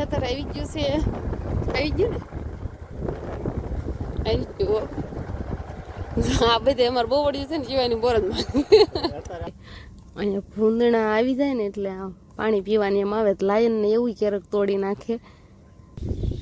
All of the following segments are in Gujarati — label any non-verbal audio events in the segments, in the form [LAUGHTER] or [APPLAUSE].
ખેતર આવી ગયું છે આવી ગયું ને આવી ગયું આ બધે અમારે બહુ વળ્યું છે ને જીવાની બોરજમાં અહીંયા ભૂંદણા આવી જાય ને એટલે આમ પાણી પીવાની એમ આવે તો લાયન ને એવું ક્યારેક તોડી નાખે.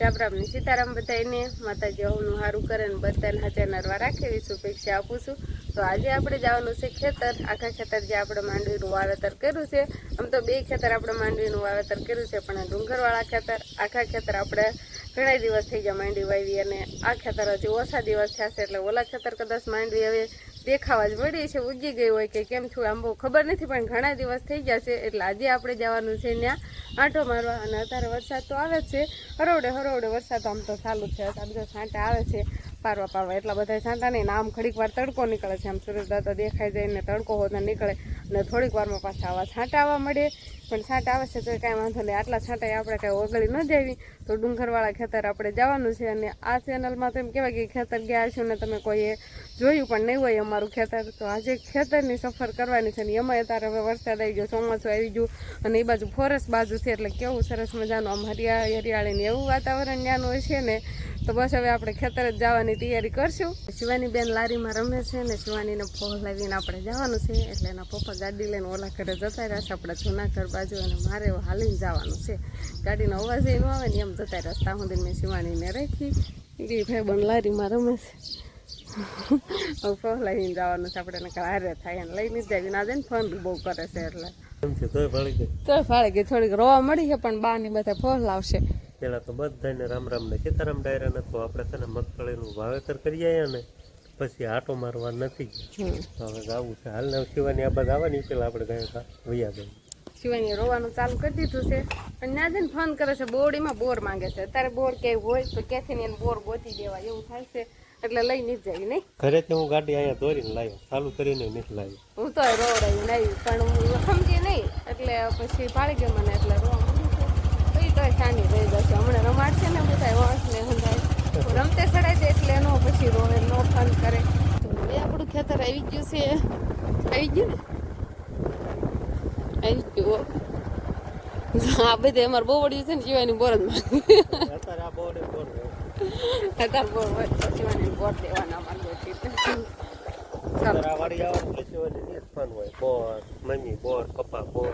રામ રામ ને સીતારામ બધાને માતાજી હોવનું સારું કરે ને બધાને હાજર નરવા રાખે. એવી શુભેચ્છા આપું છું. તો આજે આપણે જવાનું છે ખેતર. આખા ખેતર જે આપણે માંડવીનું વાવેતર કર્યું છે. આમ તો બે ખેતર આપણે માંડવીનું વાવેતર કર્યું છે, પણ ડુંગરવાળા ખેતર, આખા ખેતર આપણે ઘણા દિવસ થઈ ગયા માંડવી વાવી અને આ ખેતર હજી ઓછા દિવસ થયા છે, એટલે ઓલા ખેતર કદાચ માંડવી હવે દેખાવા જ મળી છે, ઉગી ગઈ હોય કે કેમ છું આમ બહુ ખબર નથી, પણ ઘણા દિવસ થઈ ગયા છે, એટલે આજે આપણે જવાનું છે ત્યાં આંટો મારવા અને અત્યારે વરસાદ તો આવે જ છે. હરોડે હરોડે વરસાદ આમ તો ચાલુ છે, અત્યારે તો છાંટા આવે છે. પારવા પારવા. એટલા બધા છાંટા નહીં આમ ઘડીક વાર તડકો નીકળે છે. આમ સુરજ દાદા દેખાઈ જાય ને તડકો હોતા નીકળે. અને થોડીક વારમાં પાછા આવા છાંટા આવવા મળે. પણ છાંટા આવે છે તો કાંઈ વાંધો નહીં. આટલા છાંટા આપણે કાંઈ ઓગળી ન જાવી. તો ડુંગરવાળા ખેતર આપણે જવાનું છે. અને આ ચેનલમાં તો એમ કહેવાય કે ખેતર ગયા છું ને તમે કોઈએ જોયું પણ નહીં હોય અમારું ખેતર. તો આજે ખેતરની સફર કરવાની છે ને એમાં અત્યારે હવે વરસાદ આવી ગયો, ચોમાસું આવી ગયું. અને એ બાજુ ફોરેસ્ટ બાજુ છે. એટલે કેવું સરસ મજાનું આમ હરિયા હરિયાળીને એવું વાતાવરણ ત્યાંનું હોય છે ને તો બસ હવે આપણે ખેતર જ જવાની તૈયારી કરશું. શિવાની બેન લારીમાં રમે છે ને શિવાનીને ફોન લાવીને આપણે જવાનું છે એટલે એના પપ્પા ગાડી લઈને ઓલા ઘરે જતા રહ્યા છે. આપણે જૂનાગઢ બાજુ અને મારે હાલીને જવાનું છે. ગાડીનો અવાજ એ ન આવે ને એમ જતા રસ્તા સુધી મેં શિવાનીને રાખી. એ ભાઈ બન લારીમાં રમે છે. ફોલ લઈને જવાનું છે. આપણે એને હારે થાય અને લઈને જ જાવી ના જાય ને ફોન બી બહુ કરે છે એટલે. તોય ફાળે ગઈ. થોડીક રોવા મળી છે પણ બા ને બધા ફોન લાવશે. પેલા તો બધાને રામ રામને સીતારામ ડાયરાને તો આપણે છે ને મગફળીનું વાવેતર કરી આવ્યા ને પછી આટો મારવા નથી તો હવે આવું છે. હાલના શિવાની આ બધા આવવાની પેલા આપણે ગયા હતા વૈયા ગયા. શિવાની રોવાનું ચાલુ કરી દીધું છે. પણ ના જઈને ફોન કરે છે બોડીમાં બોર માંગે છે. અત્યારે બોર ક્યાંય હોય તો ક્યાંથી ને એને બોર ગોતી દેવા એવું થાય છે. એટલે લઈને જ જાય નહીં? ઘરેથી હું ગાડી અહીંયા દોરીને લાવ્યો ચાલુ કરીને નથી લાવ્યો હું તો રોવડાવી નહીં પણ હું સમજી નહીં. એટલે પછી પાડી ગયો મને એટલે રોવા છે સાની રહી જશે. હમણાં રમાડ છે ને બધા વાંસ ને હંધાય. રમતે ચડાય છે એટલે એનો પછી રોવે નો ફન કરે. એ આપણું ખેતર આવી ગયું છે. આવી ગયું ને? આવી ગયું આ બધે અમારે બહુ વડ્યું છે ને જીવાની અત્યારે આ અત્યારે બોર હોય જીવાની બોર દેવાના અમારે ગોતી ચાલો વાડી આવવાનું જ હોય. બોર મમ્મી બોર પપ્પા બોર.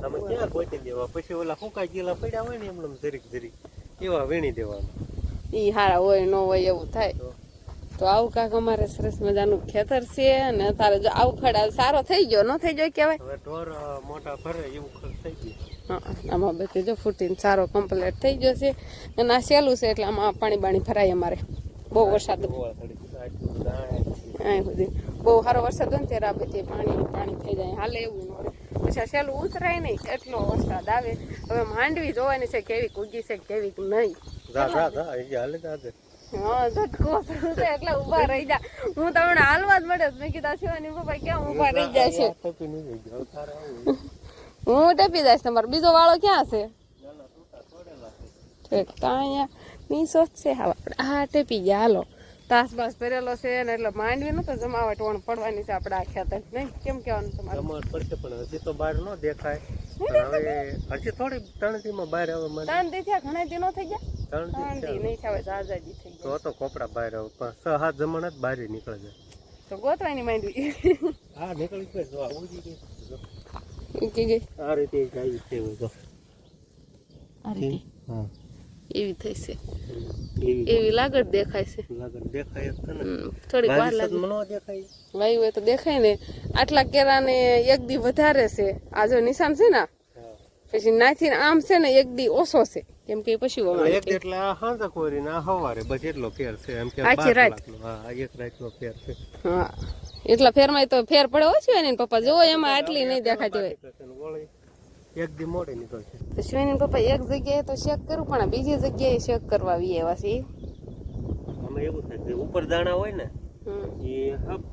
તમે ક્યાં ગોતી દેવા? પછી ઓલા ફૂંકા ગયેલા પડ્યા હોય ને એમને જરીક જરીક એવા વીણી દેવાના. ઈ હારા હોય ન હોય એવું થાય. તો? આવું કાંક અમારે સરસ મજાનું ખેતર છે અને તારે જો આવું ખડા સારો થઈ ગયો ન થઈ ગયો કહેવાય? હવે ઢોર મોટા ભરે એવું ખર્ચ થઈ ગયું. હા આમાં બધું જો ફૂટીને સારો કમ્પ્લીટ થઈ ગયો છે. અને આ સહેલું છે એટલે આમાં પાણી બાણી ભરાય અમારે. બહુ વરસાદ. સુધી બહુ સારો વરસાદ હોય ને ત્યારે આ બધી પાણી પાણી થઈ જાય. હાલે એવું ન હોય. પછી સહેલું ઉતરાય નહીં એટલો વરસાદ આવે. હવે માંડવી જોવાની છે કેવી ઉગી છે કેવી નહીં. હા ઝટકો એટલે ઊભા રહી જા. હું તમને હાલવા જ મળે મેં કીધા શિવાની પપ્પા ક્યાં ઊભા રહી જાય છે. હું ટેપી જઈશ તમારો. બીજો વાળો ક્યાં છે. ઠીક તો અહીંયા છે હા હા ટેપી ગયા હાલો. તાસ બાસ ભરેલો છે ને એટલે માંડવી નતો જમાવટ વણ પડવાની છે આપણે આખ્યા તક નહીં? કેમ કહેવાનું તમારે? જમાવટ પડશે પણ હજી તો બહાર ન દેખાય. હવે હજી થોડી ત્રણ દીમાં બહાર આવે મને ત્રણ દી થયા ઘણા દી નો થઈ ગયા? ત્રણ દી દી નહીં થયા આઝાદી થઈ તો ગયા. તો કપડા બહાર આવે પણ છ સાત જમણ જ બહાર નીકળે છે. તો ગોતવાની માંડવી. હા નીકળી ગઈ જો આ ઉડી ગઈ જો. ગઈ આ રીતે જાય છે હવે આ રીતે? હા એવી થઈ છે. એવી લાગત દેખાય છે. ને. થોડીક વાર લાગે. વાયુ ન હોય તો દેખાય ને. આટલા કેરાને એક દી વધારે છે. આ જો નિશાન છે ને પછી નાથી આમ છે ને એક દી ઓછો છે. કેમ કે પછી એક એટલે આ હાંજક કોરી ના હવારે બસ એટલો ફેર છે. એમ કે આખી રાત. હા એક રાતનો ફેર છે. હા. એટલા ફેરમાં તો ફેર પડે છે ને. પપ્પા જો એમાં આટલી નહીં દેખાતી હોય. ને એક દી મોડે નીકળશે. તો શિવાની પપ્પા એક જગ્યાએ તો શેક કરું પણ બીજી જગ્યાએ શેક કરવા આવીએ એવા છે. અમે એવું થાય કે ઉપર દાણા હોય ને એ હપ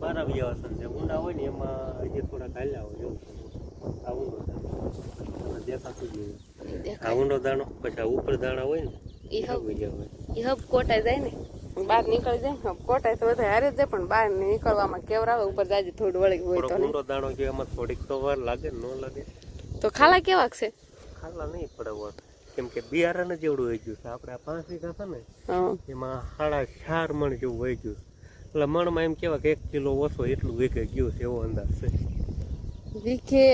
બારા વ્યવસ્થા છે. ઊંડા હોય ને એમાં હજી થોડા કાલ્યા હોય એવું આ ઊંડો દાણો. દેખાતું જ નહીં. આ ઊંડો દાણો પછી આ ઉપર દાણા હોય ને એ હબ ઈ હબ કોટાઈ જાય ને. બહાર નીકળી જાય ને કોટાઈ તો બધા હારે જ જાય પણ બહાર નીકળવામાં કેવરાવે ઉપર જાય થોડું વળી હોય તો ઊંડો દાણો કે એમાં થોડીક તો વાર લાગે ન લાગે. તો ખાલા કેવા છે? ખાલા નહીં પડે કેમ કે બિયારણ જેવડું હોય ગયું છે. આપણે આ પાંચ વીઘા છે ને એમાં સાડા ચાર મણ જેવું હોય ગયું. એટલે મણમાં એમ કેવા કે એક કિલો ઓછો એટલું વીઘે ગયું છે એવો અંદાજ છે. વીખે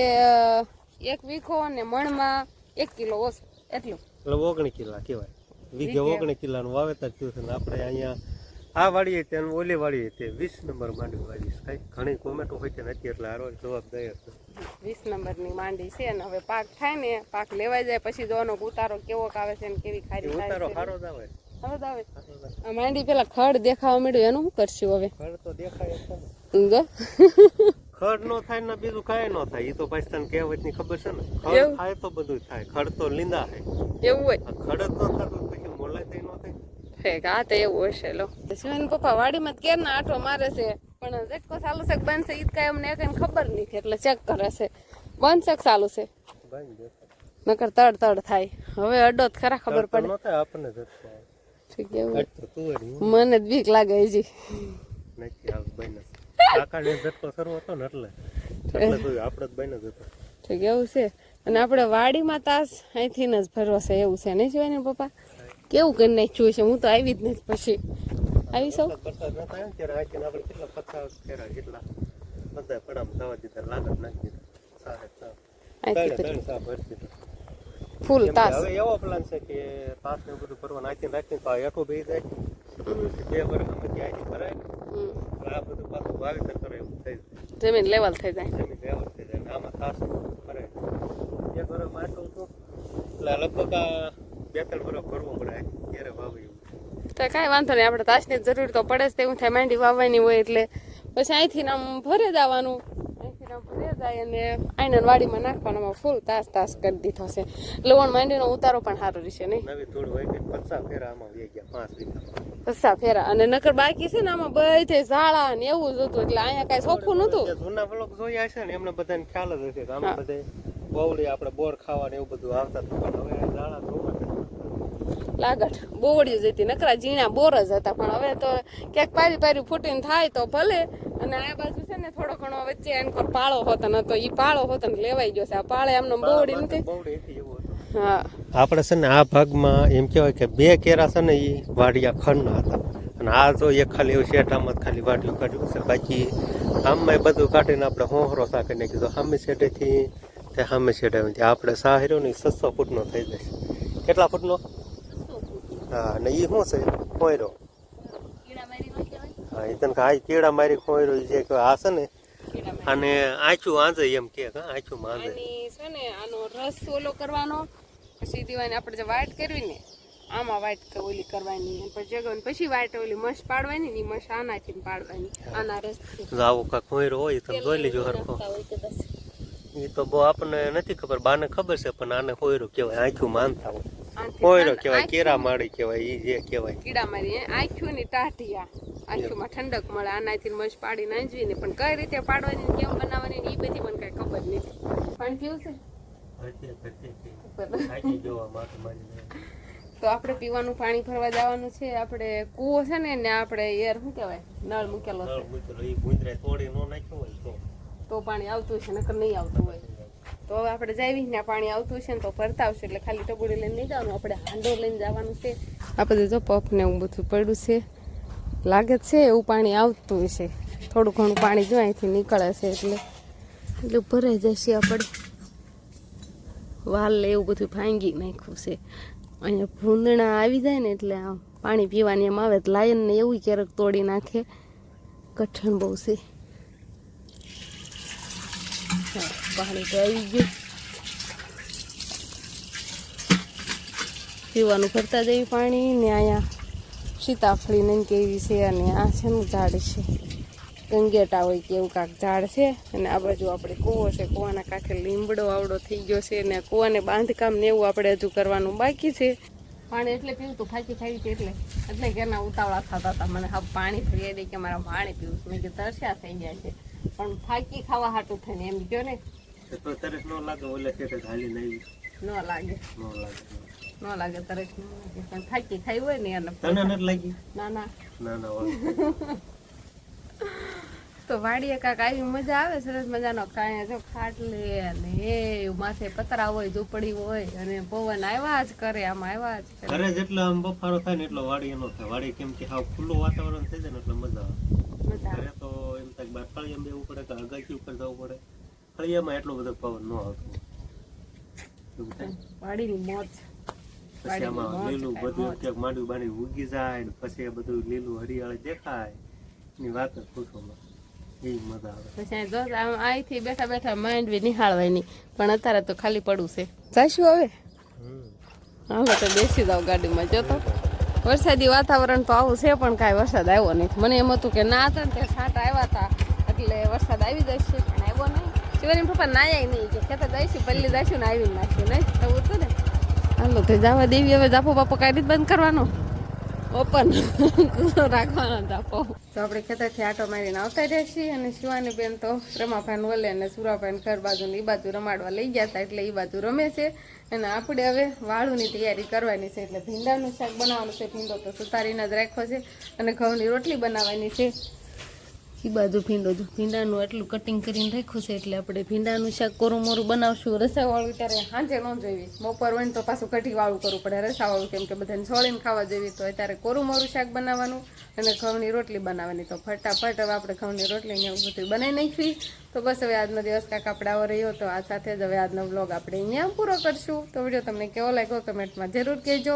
એક વીખો અને મણમાં એક કિલો ઓછો. એટલું. એટલે ઓગણી કિલ્લા કહેવાય. વીઘે વીઘે. ઓગણી કિલ્લાનું વાવેતર થયું છે ને આપણે અહીંયા આ વાળી હતી અને ઓલી વાળી હતી વીસ નંબર માંડવી છે. કાંઈ ઘણી કોમેન્ટો હોય છે નથી એટલે હારો જવાબ દઈએ વીસ નંબરની માંડી છે ને હવે પાક થાય ને પાક લેવાઈ જાય પછી જોવાનો ઉતારો કેવો આવે છે ને કેવી ખારી થાય ઉતારો સારો જ આવે. માંડી પેલા ખડ દેખાવા મળ્યું એનું શું કરશું હવે? ખડ તો દેખાય ને. ખડ નો થાય ને બીજું કાંઈ નો થાય. એ તો પાકિસ્તાન તને કહેવતની ખબર છે ને. ખડ થાય તો બધું થાય. ખડ તો લીંદા થાય એવું હોય. ખડ જ ન થતું પછી મોલાય તો નો થાય. ફેક આ તો એવું હશે લો. શિવન પપ્પા વાડીમાં કેર ના આટો મારે છે? પણ ઝટકો ચાલુ છે કે બંધ છે? ઈદ કાંઈ અમને કઈ ખબર નથી એટલે ચેક કરે છે. બંધ છે કે ચાલુ છે? નકર તડ તડ થાય. હવે અડો જ ખરા ખબર પડે. આપણને ઠીક મને જ બીક લાગે હજી. નથી આવે બને કાકાને ઝટકો શરૂ હતો ને એટલે. એટલે આપણે જ બને જ ઠીક એવું છે. અને આપણે વાડીમાં તાસ અહીંથી જ ભરવા છે એવું છે નહીં જોઈને પપ્પા? કેવું કરી નાખ્યું છે હું તો આવી જ નથી પછી. આવી સૌ? તો ફૂલ તાસ. હવે એવો પ્લાન છે કે તાસ ને બધું ભરવા નાખીને રાખીને તો આ બે જાય. બે વર્ષ અમે ત્યાંથી ભરાય. હમ. આ બધું પાછું વાવેતર કરે એવું થઈ જાય. જમીન લેવલ થઈ જાય. જમીન લેવલ થઈ જાય આમાં તાસ ભરાય. એક વર્ષ માટું હતું એટલે લગભગ આ બે ત્રણ કરવો પડે. ત્યારે વાવે તો કાંઈ વાંધો નહીં આપણે તાસની જરૂર તો પડે જ તેવું થાય માંડી વાવવાની હોય એટલે. પછી અહીંથી આમ ભરે જવાનું. અહીંથી આમ ભરે જાય અને આઈના વાડીમાં નાખવાનું ફૂલ તાસ તાસ કરી દીધો છે. લવણ માંડીનો ઉતારો પણ સારો રહેશે નહીં. નવી ધૂળ હોય કે પચાસ ફેરા આમાં વહી ગયા પાંચ વીઘા. પસ્સા ફેરા. અને નકર બાકી છે ને આમાં બધે ઝાડા ને એવું જ હતું એટલે અહીંયા કાંઈ નહોતું. જે જૂના બ્લોક જોયા છે ને એમને બધાને ખ્યાલ જ હશે કે આમાં બધે આપણે બોર ખાવા ને એવું બધું આવતા હવે ઝાડા. લાગટ બોવડિયું જતી નકરા ઝીણા બોર જ હતા પણ હવે તો ક્યાંક પારી પારી ફૂટીને થાય તો ભલે. અને આ બાજુ છે ને થોડો ઘણો વચ્ચે એન કોર પાળો હોતો ન તો ઈ પાળો હોતો ને લેવાઈ ગયો છે. આ પાળે એમનો બોવડી નથી. બવડી હતી એવું હતું. હા. આપણે છે ને આ ભાગમાં એમ કહેવાય કે બે કેરા છે ને એ વાડિયા ખંડના હતા. અને આ જો એક ખાલી એવું શેઠામાં જ ખાલી વાડિયું કાઢ્યું છે બાકી આમમાં બધું કાઢીને આપણે હોહરો સાકીને કીધું સામે શેઠેથી તે સામે શેઠે આપણે સાહેરો ને છસો ફૂટનો થઈ જશે. કેટલા ફૂટનો? હા અને એ શું છે? ખોયરો. હા એ તને કે આ કેળા મારી ખોયરો ઈ જે કે આ છે ને અને આછું આંજે એમ કે હા આચું માંજે છે ને આનો રસ ઓલો કરવાનો પછી દીવાની આપણે જે વાટ કરવી ને આમાં વાટ ઓલી કરવાની પછી જગવાની પછી વાટ ઓલી મશ પાડવાની ને મશ આનાથી પાડવાની આના રસ આવો કોયરો ખોયરો હોય તમે જોઈ લેજો હરખો. એ તો બહુ આપણને નથી ખબર બાને ખબર છે પણ આને કોયરો કહેવાય આંખું માનતા હોય. કોયરો કહેવાય કેરા માળી કહેવાય એ જે કહેવાય. કીડા મારી આંખ્યું ની ટાઢિયા. આંખ્યુંમાં ઠંડક મળે આનાથી મશ પાડી નાંજવી ને પણ કઈ રીતે પાડવાની કેમ બનાવવાની એ બધી મને કઈ ખબર નથી. પણ કેવું છે? તો આપણે પીવાનું પાણી ભરવા જવાનું છે આપણે કૂવો છે ને ને આપણે એર શું કહેવાય નળ મૂકેલો છે. તો. પાણી આવતું છે નકર નહીં આવતું હોય. તો હવે આપણે જાવી ને પાણી આવતું છે ને તો ભરતા આવશે એટલે ખાલી ટબુડી લઈને નહીં જવાનું, આપણે હાંડો લઈને જવાનું છે. આ બધું જો પપ ને એવું બધું પડ્યું છે. લાગે છે એવું પાણી આવતું છે થોડું ઘણું પાણી જો અહીંથી નીકળે છે એટલે. એટલે ભરાઈ જશે આપણે. વાલ એવું બધું ભાંગી નાખ્યું છે. અહીંયા ભૂંદણા આવી જાય ને એટલે પાણી પીવાની એમ આવે તો લાયનને એવું ક્યારેક તોડી નાખે. કઠણ બહુ છે. પાણી તો આવી ગયું. પીવાનું કરતા જઈ પાણી ને અહીંયા સીતાફળી ને કેવી છે અને આ છે ને ઝાડ છે. ગંગેટા હોય કે એવું કાંક ઝાડ છે અને આ બાજુ આપણે કૂવો છે. કૂવાના કાંઠે લીમડો આવડો થઈ ગયો છે ને કૂવાને બાંધકામ ને એવું આપણે હજુ કરવાનું બાકી છે. પાણી એટલે પીવું તું ફાકી ખાઈ છે એટલે. એટલે ઘરના ઉતાવળા થતા હતા. મને હા પાણી ફરી દે કે મારા પાણી પીવું મેં કીધું તરસ્યા થઈ ગયા છે. પણ ફાકી ખાવા હાટું થઈને એમ કયો ને. તો તરસ નો લાગે ઓલે કે હાલી નહીં નો લાગે. નો લાગે. ન લાગે તરસ ન લાગે. પણ ફાકી ખાઈ હોય ને એને તને નથી લાગી? ના ના. ના ના [LAUGHS] તો વાડીએ કાંક આવી મજા આવે સરસ મજાનો કાંઈ જો ખાટલે અને એ માથે પતરા હોય ઝૂંપડી હોય અને પવન આવ્યા જ કરે આમ આવ્યા જ કરે. ઘરે જેટલો આમ બફારો થાય ને એટલો વાડી નો થાય. વાડી કેમ કે હાવ ખુલ્લું વાતાવરણ થઈ જાય ને એટલે મજા આવે. મજા આવે. તો કે બાર ફળિયામાં બેવું પડે કે અગાસી ઉપર જવું પડે. ફળિયામાં એટલો બધો પવન ન આવતો. પછી આમાં લીલું બધું ક્યાંક માંડવી બાંડવી ઉગી જાય ને પછી એ બધું લીલું હરિયાળી દેખાય. એની વાત જ પૂછવામાં. એ મજા આવે. પછી જો આમ અહીંથી બેઠા બેઠા માંડવી બી નિહાળવાની પણ અત્યારે તો ખાલી પડું છે. જઈશું હવે? હવે તો બેસી જાવ ગાડીમાં જો તો. વરસાદી વાતાવરણ તો આવું છે, પણ કાંઈ વરસાદ આવ્યો નહીં મને એમ હતું કે ના હતા ને તે છાંટા આવ્યા હતા. એટલે વરસાદ આવી જશે પણ આવ્યો નહીં. શિવાની પપ્પા નાયા નહીં, કે ખેતર જઈશું પલ્લી જઈશું ને આવી નાખ્યું નહીં? એવું હતું ને? હાલો, તો જવા દેવી, હવે જાપો બાપો કઈ રીત બંધ કરવાનો. ઓપન રાખવાનો જાપો તો આપણે ખેતરથી આટો મારીને આવતા રહ્યા છીએ અને શિવાની બેન તો રમાભાન વલે અને સુરાભાઈ ઘર બાજુ એ બાજુ રમાડવા લઈ ગયા હતા એટલે એ બાજુ રમે છે. અને આપણે હવે વાળુની તૈયારી કરવાની છે એટલે ભીંડાનું શાક બનાવવાનું છે. ભીંડો તો સુતારીને જ રાખ્યો છે અને ઘઉંની રોટલી બનાવવાની છે. એ બાજુ ભીંડો જો. ભીંડાનું એટલું કટિંગ કરીને રાખ્યું છે એટલે આપણે ભીંડાનું શાક કોરું મોરું બનાવશું. રસાવાળું ત્યારે સાંજે ન જોઈએ. બપોર હોય તો પાછું કઢીવાળું કરવું પડે. રસાવાળું કેમ કે બધાને છોડીને ખાવા જેવી તો અત્યારે કોરું મોરું શાક બનાવવાનું અને ઘઉંની રોટલી બનાવવાની. તો ફટાફટ હવે આપણે ઘઉંની રોટલી ને એવું બધું બનાવી નાખવી તો બસ હવે આજનો દિવસ કાંક આપણે આવો રહ્યો. તો આ સાથે જ હવે આજનો બ્લોગ આપણે અહીંયા પૂરો કરશું. તો વીડિયો તમને કેવો લાગ્યો કમેન્ટમાં જરૂર કહેજો.